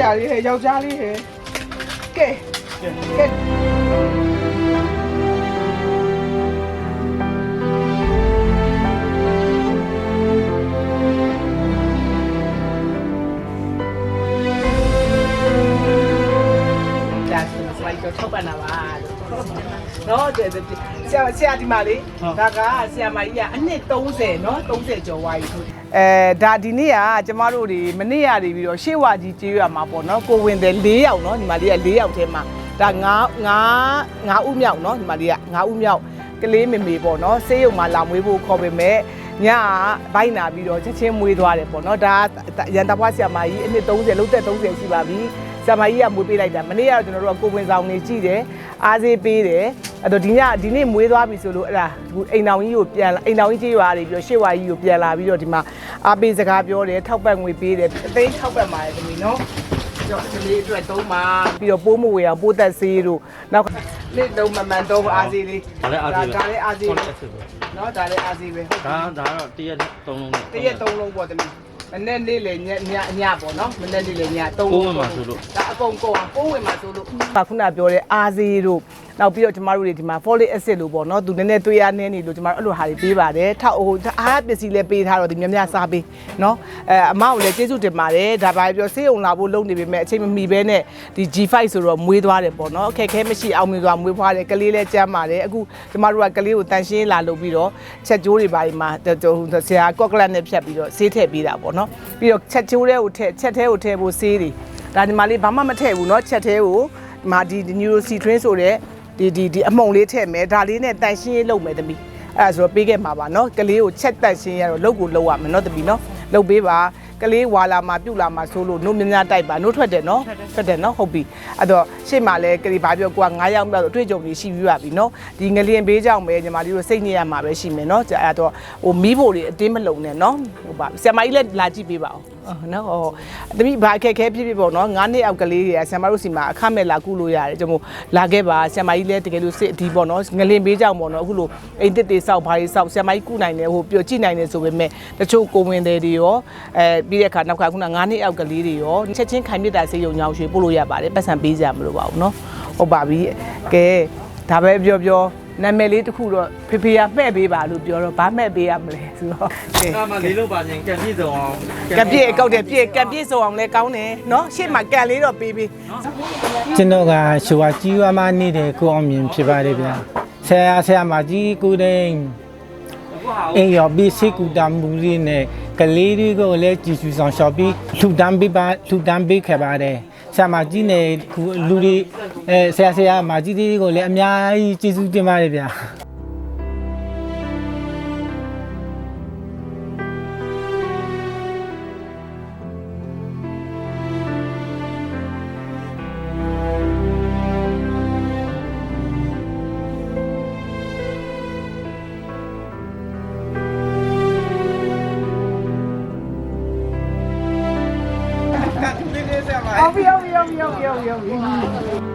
ရလေးဟဲ့ယောက်ျားလေးဟဲ့ကဲကဲ လိုက်တော့ထောက်ပံ့တာပါလို့နော်တဲ့ဆရာဆရာဒီမှာလေဒါကဆရာမကြီးကအနှစ်30နော်30ကျော်ဝါးကြီးအဲဒါဒီနေ့ကကျမတို့တွေမနေ့ကနေပြီးတော့ရှေ့ဝါကြီးကျေးရမှာပေါ့နော်ကိုဝင်တယ်၄ယောက်နော်ဒီမှာလေးက၄ယောက်ထဲမှာဒါ9 9 9ဦးမြောက်နော်ဒီမှာလေးက9ဦးမြောက်ကလေးမေမေပေါ့နော်ဆေးရုံမှာလာမွေးဖို့ခေါ်ပေမဲ့ညကဘိုက်နာပြီးတော့ချက်ချင်းမွေးသွားတယ်ပေါ့နော်ဒါရန်တဖွားဆရာမကြီးအနှစ်30လုံးသက်30ရှိပါပြီ ဆရာမကြီးကမွေးပေးလိုက်တာမနေ့ကတော့ကျွန်တော်တို့ကကိုဝင်ဆောင်နေကြည့်တယ်အားစေးပေးတယ်အဲ့တော့ဒီညဒီနေ့မွေးသွားပြီဆိုလို့အဲ့ဒါအိမ်တော်ကြီးကိုပြန်အိမ်တော်ကြီးကြေးရွာတွေပြီးတော့ရှေ့ဝါကြီးကိုပြန်လာပြီးတော့ဒီမှာအားပေးစကားပြောတယ်ထောက်ပံ့ငွေပေးတယ်အသိထောက်ပံ့ပါတယ်ဒီနေ့နော်ကြောင့်ဒီလေးအတွက်သုံးပါပြီးတော့ပိုးမဝေအောင်ပိုးသက်ဆေးတို့နောက်နေ့လုံးမမှန်တော့အားစေးလေးဒါလည်းအားစီးပဲဒါလည်းအားစေးဟုတ်ပဲတယ်ပဲနော်ဒါလည်းအားစေးပဲဟုတ်ဒါဒါကတော့တရက်သုံးလုံးနဲ့တရက်သုံးလုံးပေါ့တမီး မနေ့နေ့လေညညညပေါ့နော်မနေ့နေ့လေညသုံးကိုလုံးယ်ဝင်မှာဆိုလို့ဒါအကုန်ကုန်အောင်ပိုးဝင်မှာဆိုလို့ခုနပြောတဲ့အားစေးတို့ နောက်ပြီးတော့ကျမတို့တွေဒီမှာ folic acid လို့ပေါ့နော်သူနည်းနည်းသွေးရနည်းနေလို့ကျမတို့အဲ့လိုဟာတွေပေးပါတယ်ထောက်ဟိုအားပစ္စည်းလည်းပေးထားတော့ဒီများများစားပေးနော်အဲအမကိုလည်းကျေးဇူးတင်ပါတယ်ဒါပါပြောဆေးုံလာဖို့လုပ်နေပေမဲ့အချိန်မမီဘဲနဲ့ဒီ G5 ဆိုတော့မွေးသွားတယ်ပေါ့နော်အခက်ခဲမရှိအောင်မြင်စွာမွေးဖွားတယ်ကလေးလည်းကြမ်းပါတယ်အခုကျမတို့ကကလေးကိုတန်ရှင်းလာလုပ်ပြီးတော့ချက်ကျိုးတွေပါဒီမှာဆရာကော့ကလတ်နဲ့ဖြတ်ပြီးတော့ဆေးထည့်ပေးတာပေါ့နော်ပြီးတော့ချက်ကျိုးတွေကိုထည့်ချက်သေးကိုထည့်ဖို့ဆေးတွေဒါဒီမှာလေးဘာမှမထည့်ဘူးเนาะချက်သေးကိုဒီမှာဒီ neurocitrin ဆိုတဲ့ ဒီဒီဒီအမုံလေးထည့်မယ်ဒါလေးနဲ့တန်ရှင်းရေးလုပ်မယ်သမီးအဲ့ဒါဆိုတော့ပေးခဲ့မှာပါနော်ကလေးကိုချက်တန်ရှင်းရတော့လုတ်ကိုလုတ်ရမယ်နော်သမီးနော်လုတ်ပေးပါကလေးဝါလာမှာပြုတ်လာမှာဆိုလို့နို့များများတိုက်ပါနို့ထွက်တယ်နော်ထွက်တယ်နော်ဟုတ်ပြီအဲ့တော့ရှေ့မှာလဲကလေးဘာပြောကွာ9ရောက်မြောက်ဆိုအတွေ့အကြုံတွေရှိပြီးပါပြီနော်ဒီငလျင်ဘေးကြောင့်ပဲညီမလေးတို့စိတ်ညစ်ရမှာပဲရှိမယ်နော်အဲ့တော့ဟိုမီးဖို့တွေအတင်းမလုံနဲ့နော်ဟုတ်ပါဆရာမကြီးလည်းလာကြည့်ပေးပါဦး နော်ဟောတမိဘာအခက်ခဲဖြစ်ဖြစ်ပေါ့နော်9နှစ်အောက်ကလေးတွေကဆရာမတို့စီမှာအခမဲ့လာကုလို့ရတယ်ကျွန်တော်လာခဲ့ပါဆရာမကြီးလည်းတကယ်လို့စစ်အဒီပေါ့နော်ငလင်ပေးကြောင်ပေါ့နော်အခုလိုအိမ်တစ်တေစောက်ဘာတွေစောက်ဆရာမကြီးကုနိုင်တယ်ဟိုပြောကြည့်နိုင်တယ်ဆိုပေမဲ့တချို့ကိုဝင်တယ်တွေရောအဲပြီးတဲ့အခါနောက်ကခုန9နှစ်အောက်ကလေးတွေရောချက်ချင်းခိုင်မြစ်တာစေယုံညောင်းရွှေပို့လို့ရပါတယ်ပတ်စံပေးကြမလို့ပါဘူးနော်ဟုတ်ပါပြီကဲဒါပဲပြောပြော နာမည်လေးတစ်ခုတော့ဖေဖေကမှဲ့ပေးပါလို့ပြောတော့ဘာမှဲ့ပေးရမလဲဆိုတော့ကဲဒါမှလေးလုံးပါချင်းကြံပြည့်စုံအောင်ကပြည့်ကောက်တယ်ပြည့်ကပြည့်စုံအောင်လဲကောင်းတယ်နော်ရှေ့မှာကန်လေးတော့ပေးပေးကျွန်တော်ကရှုဝါကြီးဝါမနေတဲ့ကိုအောင်မြင်ဖြစ်ပါတယ်ဗျာဆရာဆရာမကြီးကိုတိန်အင်းရောပြီးစိတ်ကူတာမူလေးနဲ့ကလေးတွေကိုလည်းကြည်စူဆောင်ရှော့ပြီးလှူဒန်းပေးပါလှူဒန်းပေးခဲ့ပါတယ် ဆရာမကြီးနဲ့လူတွေအဲဆရာဆရာမကြီးတွေကိုလည်းအများကြီးကျေးဇူးတင်ပါတယ်ဗျာ ဟုတ်ပြီဟုတ်ပြီဟုတ်ပြီဟုတ်ပြီဟုတ်ပြီ